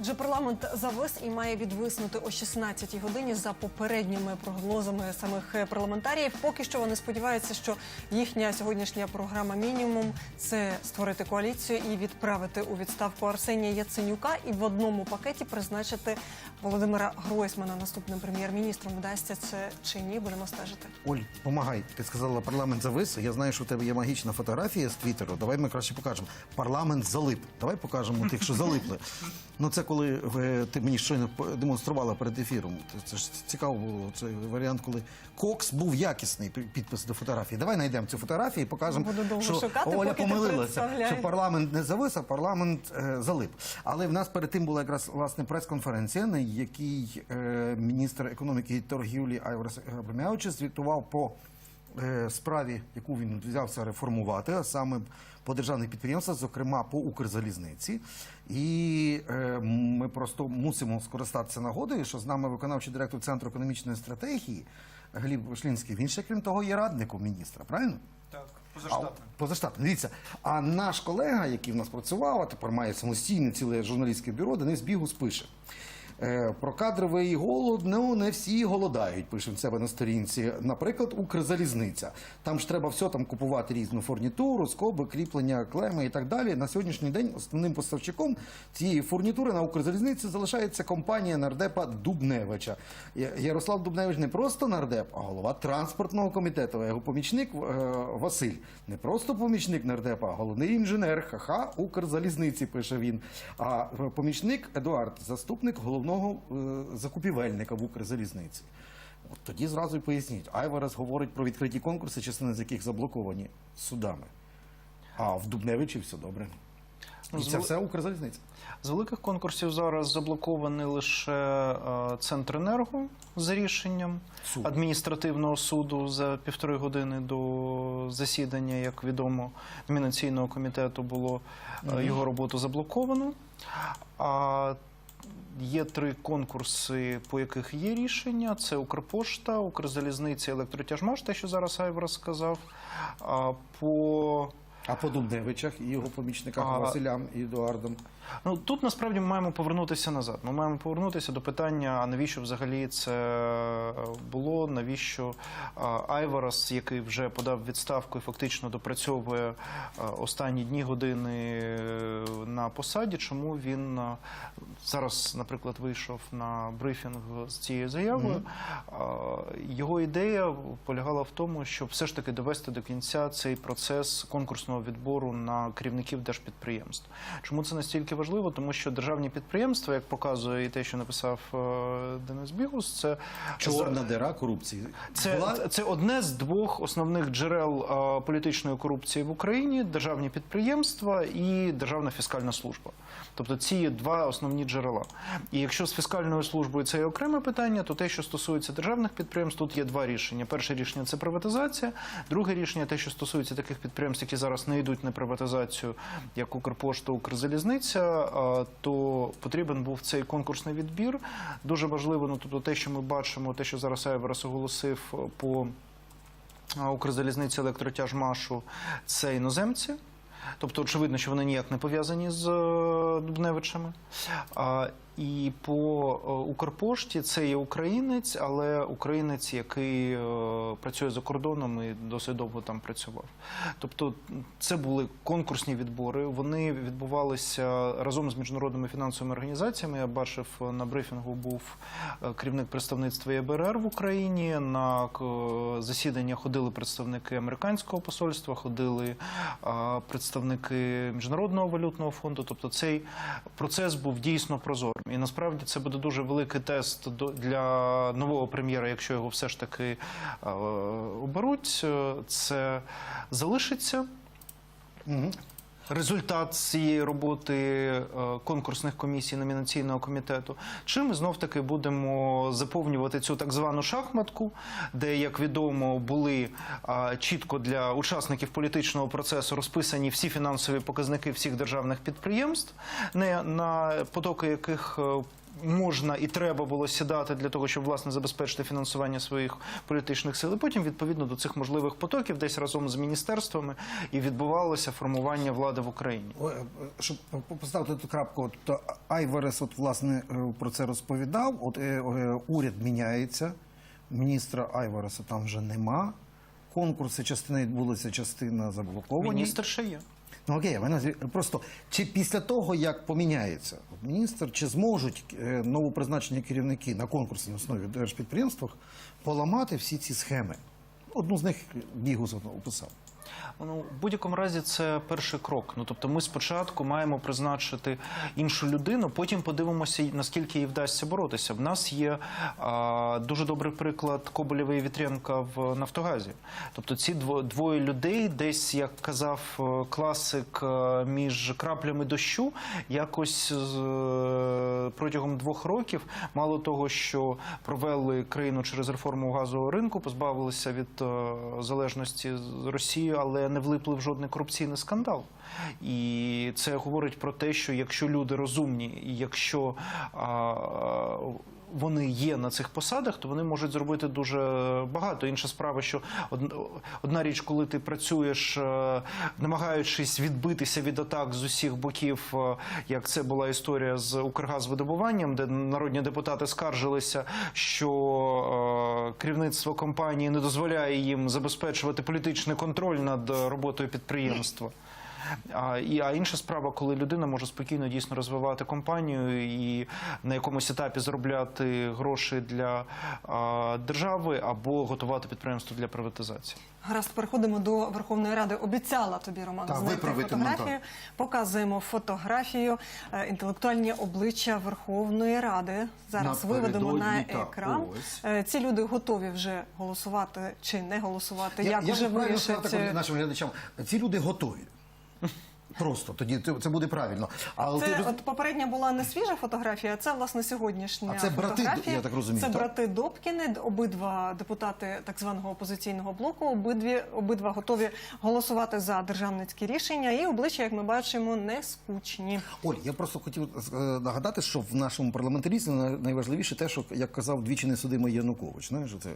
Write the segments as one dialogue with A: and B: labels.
A: Отже, парламент завис і має відвиснути о 16-й годині за попередніми прогнозами самих е, парламентаріїв. Поки що вони сподіваються, що їхня сьогоднішня програма мінімум це створити коаліцію і відправити у відставку Арсенія Яценюка і в одному пакеті призначити Володимира Гройсмана наступним прем'єр-міністром. Вдасться це чи ні? Будемо стежити.
B: Оль, помагай. Ти сказала, парламент завис. Я знаю, що у тебе є магічна фотографія з Твіттеру. Давай ми краще покажемо. Парламент залип. Давай покажемо тих, що залипли. Ну це коли е, ти мені щойно демонструвала перед ефіром. Це ж цікаво було. Це варіант, коли Кокс був якісний підпис до фотографії. Давай знайдемо цю фотографію і покажемо, що
A: шукати,
B: Оля помилилася, що парламент не завис, а парламент е, залип. Але в нас перед тим була якраз власне прес-конференція, на якій е, міністр економіки і торгівлі Айварас Абрамявич звітував е, справі, яку він взявся реформувати, а саме по державних підприємствах, зокрема по Укрзалізниці. І е, ми просто мусимо скористатися нагодою, що з нами виконавчий директор Центру економічної стратегії Гліб Шлінський. Він ще, крім того, є радником міністра, правильно?
C: Так, позаштатним.
B: Дивіться, а наш колега, який в нас працював, а тепер має самостійне ціле журналістське бюро, Денис Бігус пише. Е, Про кадровий голод, ну не всі голодають, пише в себе на сторінці. Наприклад, Укрзалізниця. Там ж треба все там купувати різну фурнітуру, скоби, кріплення, клеми і так далі. На сьогоднішній день основним поставщиком цієї фурнітури на Укрзалізниці залишається компанія нардепа Дубневича. Ярослав Дубневич не просто нардеп, а голова транспортного комітету. Його помічник е, Василь не просто помічник нардепа, а головний інженер ХХ Укрзалізниці, пише він. А е, помічник Едуард, заступник головного е, закупівельника в Укрзалізниці. От тоді зразу й поясніть. Айварес говорить про відкриті конкурси, частина з яких заблоковані судами. А в Дубневичі все добре. І це все Укрзалізниця.
C: З великих конкурсів зараз заблокований лише е, Центренерго за рішенням
B: Суд.
C: адміністративного суду за півтори години до засідання, як відомо, номінаційного комітету було е, його роботу заблоковано. А Є три конкурси, по яких є рішення: це Укрпошта, Укрзалізниця, Електротяжмаш, те, що зараз Айвар сказав. А по
B: А по Дубневичах і його помічниках Василям і Едуардом.
C: Ну тут насправді ми маємо повернутися назад. Ми маємо повернутися до питання: а навіщо взагалі це було? Навіщо Айварас, який вже подав відставку і фактично допрацьовує останні дні години е, на посаді? Чому він зараз, наприклад, вийшов на брифінг з цією заявою? А, Його ідея полягала в тому, щоб все ж таки довести до кінця цей процес конкурсного відбору на керівників держпідприємств. Чому це настільки важливо? Тому що державні підприємства, як показує і те, що написав е, Денис Бігус, це
B: Чорна дира корупції.
C: це, це одне з двох основних джерел е, політичної корупції в Україні: державні підприємства і державна фіскальна служба. Тобто ці два основні джерела. І якщо з фіскальною службою це є окреме питання, то те, що стосується державних підприємств, тут є два рішення. Перше рішення це приватизація, друге рішення те, що стосується таких підприємств, які зараз не йдуть на приватизацію, як Укрпошта, Укрзалізниця, то потрібен був цей конкурсний відбір. Дуже важливо, ну тобто те, що ми бачимо, те, що зараз Айверс оголосив е, по Укрзалізниці Укрзалізниці електротяжмашу це іноземці. Тобто, очевидно, що вони ніяк не пов'язані з е, Дубневичами. І по е, Укрпошті це є українець, але українець, який е, працює за кордоном і досить довго там працював. Тобто, це були конкурсні відбори. Вони відбувалися разом з міжнародними фінансовими організаціями. Я бачив е, на брифінгу був керівник представництва ЄБРР в Україні. На засідання ходили представники американського посольства, ходили представники міжнародного валютного фонду. Тобто цей процес був дійсно прозорим. І насправді це буде дуже великий тест для нового прем'єра, якщо його все ж таки е, оберуть. Е, Це залишиться. Результат цієї роботи е, конкурсних комісій номінаційного комітету. Чи ми знов таки будемо заповнювати цю так звану шахматку, де, як відомо, були чітко для учасників політичного процесу розписані всі фінансові показники всіх державних підприємств, не на потоки яких е, можна і треба було сідати для того, щоб власне забезпечити фінансування своїх політичних сил. І потім, відповідно до цих можливих потоків, десь разом з міністерствами і відбувалося формування влади в Україні.
B: Е, Щоб поставити ту крапку, то Айверес от, власне е, про це розповідав. От е, уряд міняється, міністра Айвереса там вже нема. Конкурси частина відбулися, частина заблоковані.
C: Міністр ще є.
B: Ну окей, мене просто чи після того, як поміняється міністр, чи зможуть е, новопризначені керівники на конкурсній основі держпідприємствах поламати всі ці схеми? Одну з них Бігус описав.
C: Ну, в будь-якому разі це перший крок. Ну тобто, ми спочатку маємо призначити іншу людину, потім подивимося, наскільки їй вдасться боротися. В нас є а, дуже добрий приклад Коболєва і Вітренка в Нафтогазі. Тобто, ці дво- двоє людей, десь як казав е, класик, е, між краплями дощу, якось е, протягом двох років, мало того, що провели країну через реформу газового ринку, позбавилися від залежності з Росії, але не влипли в жодний корупційний скандал. І це говорить про те, що якщо люди розумні, і якщо а, вони є на цих посадах, то вони можуть зробити дуже багато. Інша справа, що одна річ, коли ти працюєш, е, намагаючись відбитися від атак з усіх боків, е, як це була історія з Укргазвидобуванням, де народні депутати скаржилися, що е, керівництво компанії не дозволяє їм забезпечувати політичний контроль над роботою підприємства. А, і, а інша справа, коли людина може спокійно дійсно розвивати компанію і на якомусь етапі заробляти гроші для а, держави або готувати підприємство для приватизації.
A: Гаразд, переходимо до Верховної Ради. Обіцяла тобі Роман
B: Так,
A: знайти фотографію.
B: монтаж.
A: Показуємо фотографію е, інтелектуальні обличчя Верховної Ради. Зараз виведемо на екран.
B: ось.
A: Е, Ці люди готові вже голосувати чи не голосувати. як
B: я
A: вже вирішать.
B: нашим глядачам, ці люди готові. Просто тоді це- це буде правильно. А от ти
A: Це от попередня була не свіжа фотографія, а це власне сьогоднішня
B: А це брати,
A: фотографія.
B: я так розумію,
A: Це
B: так?
A: брати Добкіни, обидва депутати так званого опозиційного блоку. Обидві обидва готові голосувати за державницькі рішення, і обличчя, як ми бачимо, не скучні.
B: Оль, я просто хотів е, нагадати, що в нашому парламентарізмі найважливіше те, що як казав двічі несудимий Янукович. Знаєш, це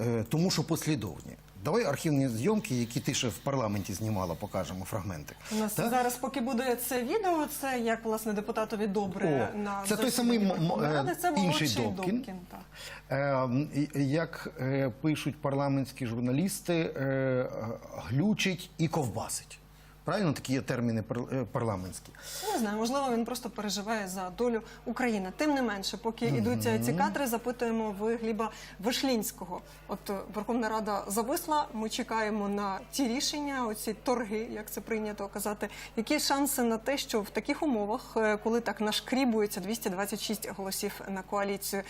B: е, тому, що послідовні. Давай архівні зйомки, які ти ще в парламенті знімала, покажемо фрагменти.
A: У нас
B: Так?
A: зараз, поки буде це відео, це як власне депутатові добре
B: О,
A: на
B: це той самий
A: Ради. Це
B: інший Добкін.
A: Добкін.
B: Е, як е, пишуть парламентські журналісти, е, глючить і ковбасить. Правильно такі є терміни е, парламентські.
A: Не знаю, можливо, він просто переживає за долю України. Тим не менше, поки йдуть ці кадри, запитуємо в Гліба Вишлінського. От е, Верховна Рада зависла. Ми чекаємо на ті рішення, оці торги, як це прийнято казати. Які шанси на те, що в таких умовах, е, коли так нашкрібується 226 голосів на коаліцію,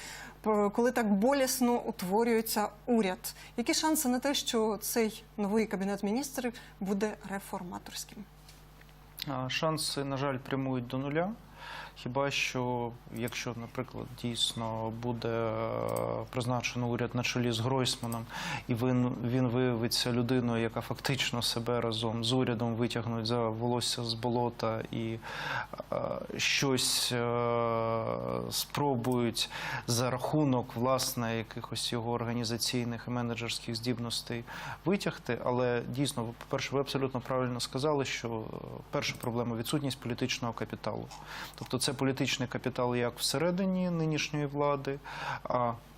A: коли так болісно утворюється уряд, які шанси на те, що цей новий кабінет міністрів буде реформаторським?
C: Шанси, на жаль, прямують до нуля. Хіба що, якщо, наприклад, дійсно буде е, призначено уряд на чолі з Гройсманом, і він, він виявиться людиною, яка фактично себе разом з урядом витягнуть за волосся з болота і е, щось е, спробують за рахунок власне якихось його організаційних і менеджерських здібностей витягти. Але дійсно, по-перше, ви абсолютно правильно сказали, що е, перша проблема відсутність політичного капіталу. Тобто це політичний капітал як всередині нинішньої влади,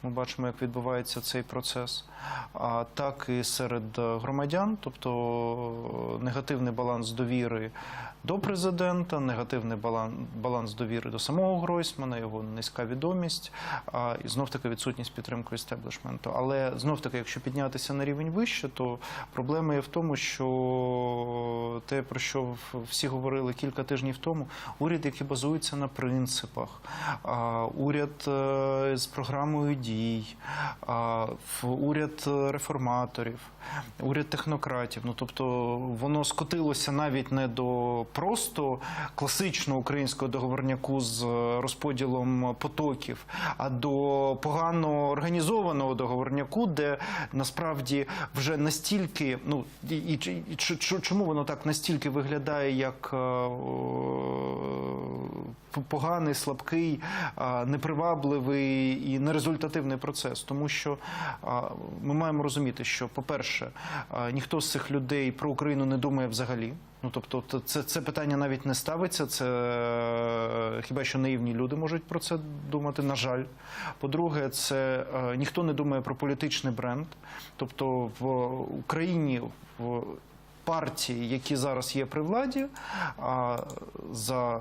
C: ми бачимо, як відбувається цей процес, так і серед громадян, тобто е, негативний баланс довіри до президента, негативний баланс, баланс довіри до самого Гройсмана, його низька відомість, а, і знов таки відсутність підтримки істеблішменту. Але знов таки, якщо піднятися на рівень вище, то проблема є в тому, що те, про що всі говорили кілька тижнів тому, уряд, який базується на принципах, уряд е, з програмою в уряд е, реформаторів, уряд технократів. Ну тобто воно скотилося навіть не до просто класичного українського договорняку з е, розподілом потоків, а до погано організованого договорняку, де насправді вже настільки, ну і, і, і чому воно так настільки виглядає як. Е, Поганий, слабкий, непривабливий і нерезультативний процес, тому що ми маємо розуміти, що, по-перше, ніхто з цих людей про Україну не думає взагалі. Ну тобто, це, це питання навіть не ставиться. Це е, хіба що наївні люди можуть про це думати. На жаль, по-друге, це е, ніхто не думає про політичний бренд. Тобто в Україні в партії, які зараз є при владі, а за е,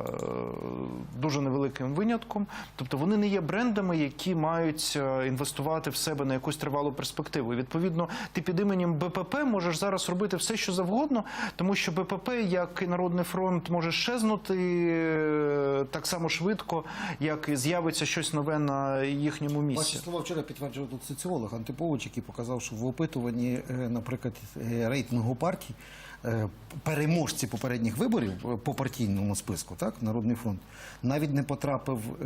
C: дуже невеликим винятком. Тобто вони не є брендами, які мають е, інвестувати в себе на якусь тривалу перспективу. Відповідно, ти під іменем БПП можеш зараз робити все, що завгодно, тому що БПП, як і Народний фронт, може щезнути е, так само швидко, як і з'явиться щось нове на їхньому місці.
B: Ваші слова вчора підтверджував тут соціолог Антипович, який показав, що в опитуванні, наприклад, рейтингу партій, переможці попередніх виборів е, по партійному списку, так, Народний фронт, навіть не потрапив е,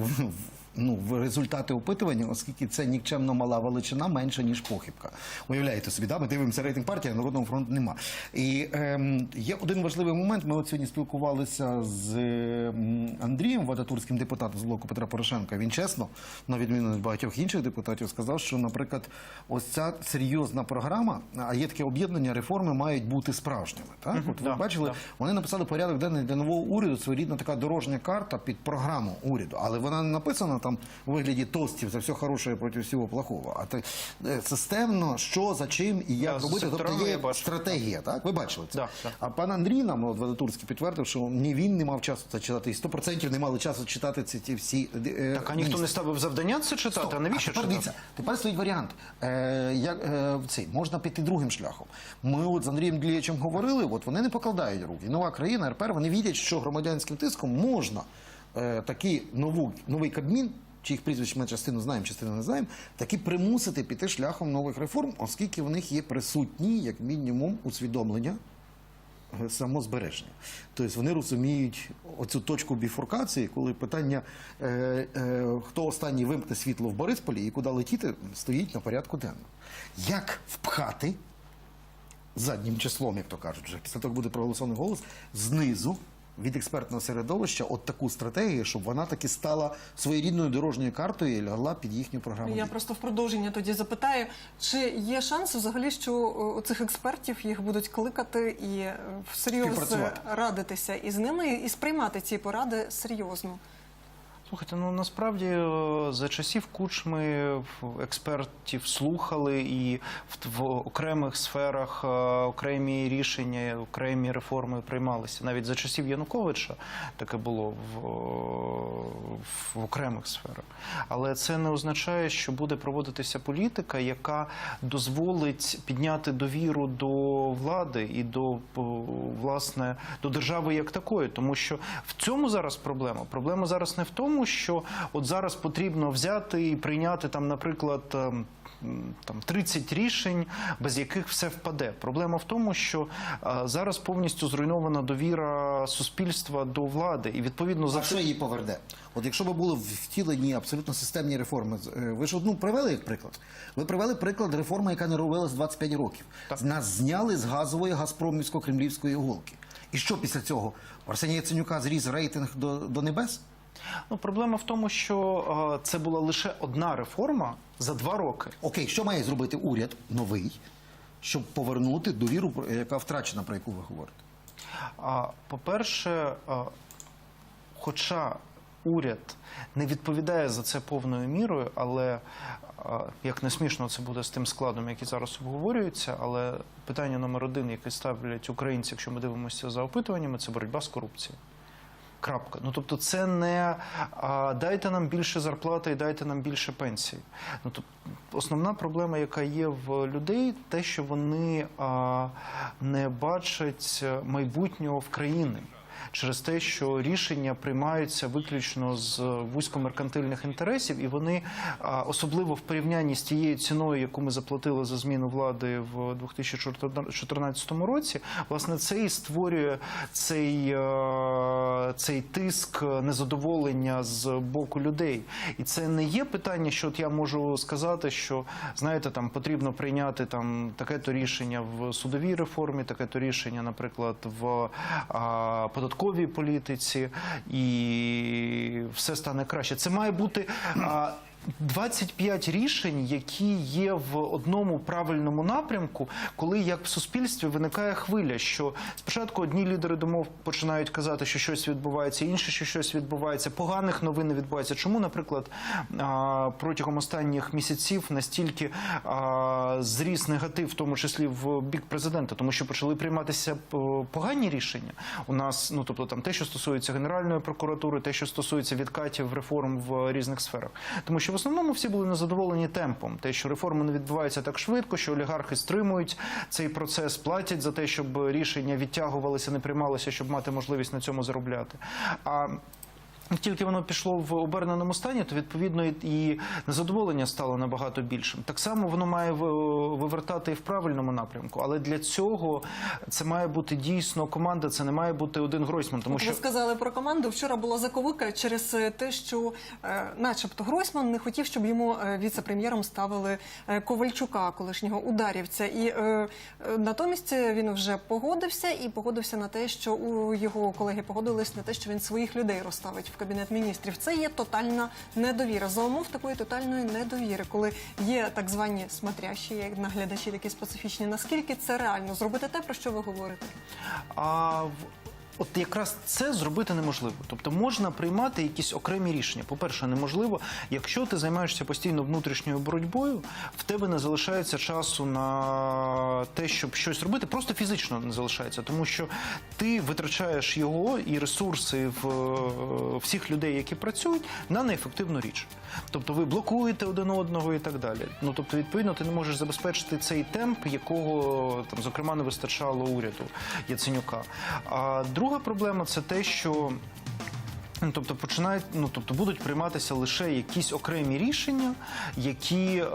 B: в- ну, в результати опитування, оскільки це нікчемно мала величина менша, ніж похибка. Уявляєте собі, да? ми дивимося рейтинг партії, а Народного фронту нема. І ем, є один важливий момент. Ми от сьогодні спілкувалися з ем, Андрієм Вадатурським депутатом з блоку Петра Порошенка. Він чесно, на відміну від багатьох інших депутатів, сказав, що, наприклад, ось ця серйозна програма, а є таке об'єднання реформи, мають бути справжніми. Так? От ви
C: да,
B: бачили,
C: да.
B: вони написали порядок денний для нового уряду, своєрідна така дорожня карта під програму уряду. Але вона не написана там у вигляді тостів за все хороше проти всього плохого. А так е, системно, що за чим і як
C: Да,
B: робити. Тобто є стратегія, так? Ви бачили це?
C: Да, да.
B: А пан Андрій нам от Вадатурський підтвердив, що ні він не мав часу це читати, і 100% не мали часу читати ці ті всі. е,
C: Так, а ніхто
B: місця.
C: не ставив завдання це читати.
B: Стоп.
C: А навіщо
B: тепер
C: читати?
B: дивіться, тепер стоїть варіант. Е, як, е, цей, можна піти другим шляхом. Ми от з Андрієм Глієчем говорили, от вони не покладають руки. Нова країна, РПР, вони видять, що громадянським тиском можна е, такий нову, новий Кабмін, чиїх прізвищ ми частину знаємо, частину не знаємо, таки примусити піти шляхом нових реформ, оскільки в них є присутні, як мінімум, усвідомлення е, самозбереження. Тобто вони розуміють оцю точку біфуркації, коли питання, е, е, хто останній вимкне світло в Борисполі і куди летіти, стоїть на порядку денному. Як впхати заднім числом, як то кажуть, вже після того буде проголосований голос, знизу від експертного середовища от таку стратегію, щоб вона таки стала своєрідною дорожньою картою і лягла під їхню програму.
A: Я просто в продовження тоді запитаю, чи є шанс взагалі, що у цих експертів їх будуть кликати і е, всерйоз радитися із ними і сприймати ці поради серйозно?
C: Слухайте, ну насправді е, за часів кучми в- експертів слухали і в, в окремих сферах е, окремі рішення, окремі реформи приймалися. Навіть за часів Януковича таке було в, в окремих сферах. Але це не означає, що буде проводитися політика, яка дозволить підняти довіру до влади і до е, власне до держави як такої, тому що в цьому зараз проблема. Проблема зараз не в тому, що от зараз потрібно взяти і прийняти там, наприклад. ем, Там 30 рішень, без яких все впаде. Проблема в тому, що е, зараз повністю зруйнована довіра суспільства до влади, і відповідно за
B: За що її поверде? От якщо б були втілені абсолютно системні реформи, е, ви ж одну привели як приклад. Ви привели приклад реформи, яка не робилась 25 років.
C: Так.
B: Нас зняли з газової газпромівсько-кремлівської голки. І що після цього? Арсенія Яценюка зріс рейтинг до, до небес?
C: Ну проблема в тому, що е, це була лише одна реформа за два роки.
B: Окей, що має зробити уряд новий, щоб повернути довіру, яка втрачена, про яку ви говорите?
C: А по-перше, а, хоча уряд не відповідає за це повною мірою, але а, як не смішно це буде з тим складом, який зараз обговорюється, але питання номер один, яке ставлять українці, якщо ми дивимося за опитуваннями, це боротьба з корупцією. Крапка. Ну тобто, це не а, дайте нам більше зарплати і дайте нам більше пенсії. Ну тобто, основна проблема, яка є в людей, те, що вони а, не бачать майбутнього в країни. Через те, що рішення приймаються виключно з вузькомеркантильних інтересів, і вони особливо в порівнянні з тією ціною, яку ми заплатили за зміну влади в 2014 році, власне, це і створює цей, е, цей тиск незадоволення з боку людей. І це не є питання, що от я можу сказати, що знаєте, там потрібно прийняти там таке-то рішення в судовій реформі, таке-то рішення, наприклад, в а, податковій політиці, і все стане краще. Це має бути. А, 25 рішень, які є в одному правильному напрямку, коли як в суспільстві виникає хвиля, що спочатку одні лідери домов починають казати, що щось відбувається, інші, що щось відбувається, поганих новин відбувається. Чому, наприклад, протягом останніх місяців настільки зріс негатив, в тому числі в бік президента, тому що почали прийматися погані рішення. У нас, ну тобто, там те, що стосується Генеральної прокуратури, те, що стосується відкатів реформ в різних сферах, тому що основному всі були незадоволені темпом, те, що реформи не відбуваються так швидко, що олігархи стримують цей процес, платять за те, щоб рішення відтягувалися, не приймалися, щоб мати можливість на цьому заробляти. А тільки воно пішло в оберненому стані, то відповідно і- незадоволення стало набагато більшим. Так само воно має вивертати і в правильному напрямку, але для цього це має бути дійсно команда. Це не має бути один Гройсман, тому
A: От
C: що
A: Ви сказали про команду. Вчора була заковика через е, те, що, е, начебто, Гройсман не хотів, щоб йому е, віце-прем'єром ставили Ковальчука, колишнього ударівця. І натомість він вже погодився і погодився на те, що у його колеги погодились на те, що він своїх людей розставить в кабінет міністрів. Це є тотальна недовіра. За умов такої тотальної недовіри, коли є так звані смотрящі, як наглядачі, такі специфічні. Наскільки це реально зробити те, про що ви говорите?
C: А от якраз це зробити неможливо. Тобто можна приймати якісь окремі рішення. По-перше, неможливо, якщо ти займаєшся постійно внутрішньою боротьбою, в тебе не залишається часу на те, щоб щось робити, просто фізично не залишається, тому що ти витрачаєш його і ресурси в е, всіх людей, які працюють, на неефективну річ. Тобто ви блокуєте один одного і так далі. Ну тобто, відповідно, ти не можеш забезпечити цей темп, якого там зокрема не вистачало уряду Яценюка. А друга проблема це те, що. Ну, Тобто починають, ну тобто будуть прийматися лише якісь окремі рішення, які е,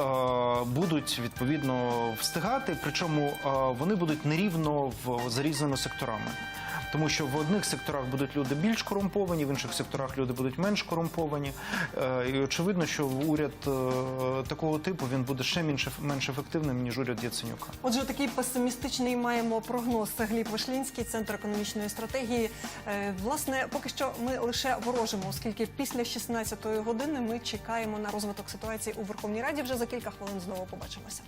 C: будуть відповідно встигати, причому е, вони будуть нерівно в за різними секторами. Тому що в одних секторах будуть люди більш корумповані, в інших секторах люди будуть менш корумповані. Е, і очевидно, що уряд е, такого типу він буде ще менш, менш ефективним ніж уряд Яценюка.
A: Отже, такий песимістичний маємо прогноз. Гліб Вишлінський, центр економічної стратегії. Е, Власне, поки що ми лише ворожимо, оскільки після 16-ї години ми чекаємо на розвиток ситуації у Верховній Раді. Вже за кілька хвилин знову побачимося.